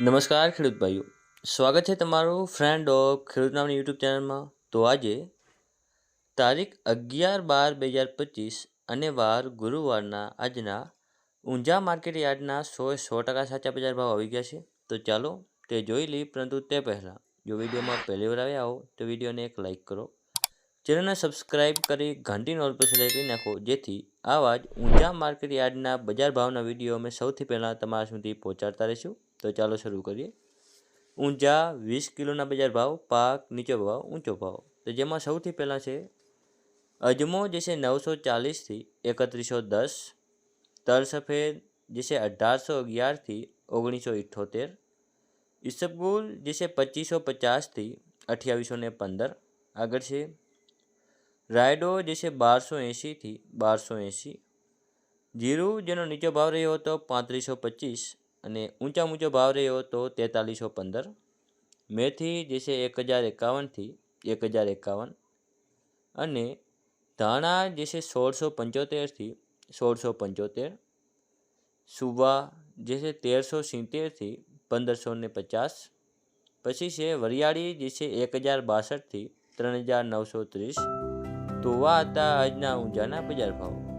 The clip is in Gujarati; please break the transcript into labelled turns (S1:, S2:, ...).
S1: નમસ્કાર, ખેડૂત ભાઈઓ. સ્વાગત છે તમારું ફ્રેન્ડ ઓફ ખેડૂત નામની યુટ્યુબ ચેનલમાં તો આજે તારીખ અગિયાર બાર બે હજાર પચીસ અને વાર ગુરુવારના આજના ઊંઝા માર્કેટ યાર્ડના સો સો ટકા સાચા બજાર ભાવ આવી ગયા છે. તો ચાલો તે જોઈ લઈ પરંતુ તે પહેલાં જો વિડીયોમાં પહેલી વાર આવ્યા હો, તો વિડીયોને એક લાઇક કરો. ચેનલને સબસ્ક્રાઇબ કરી ઘંટી નોલ પર સિલેક્ટ કરી નાખો. જેથી આવા જ ઊંચા માર્કેટ યાર્ડના બજાર ભાવના વીડિયો અમે સૌથી પહેલાં તમારા સુધી પહોંચાડતા રહીશું. તો ચાલો શરૂ કરીએ. ઊંચા વીસ કિલોના બજાર ભાવ, પાક નીચો ભાવ, ઊંચો ભાવ. તો જેમાં સૌથી પહેલાં છે અજમો, જે છે નવસો ચાલીસથી એકત્રીસો દસ. તલ સફેદ, જે છે અઢારસો અગિયારથી ઓગણીસો ઇઠ્ઠોતેર ઈસબગુલ, જે છે પચીસો પચાસથી અઠ્યાવીસો ને પંદર. આગળ છે રાયડો જે છે બારસો એંશીથી બારસો એંશી. જીરું જેનો નીચો ભાવ રહ્યો હતો પાંત્રીસો પચીસ અને ઊંચા ઊંચો ભાવ રહ્યો હતો તેતાલીસો પંદર. મેથી જે છે એક હજાર એકાવનથી એક હજાર એકાવન. અને ધાણા જે છે સોળસો પંચોતેરથી સોળસો પંચોતેર. સુવા જે છે તેરસો સિત્તેરથી પંદરસો ને પચાસ. પછી છે વરિયાળી જે છે એક હજાર બાસઠથી ત્રણ હજાર નવસો ત્રીસ. આ હતા આજના ઊંઝાના બજાર ભાવ.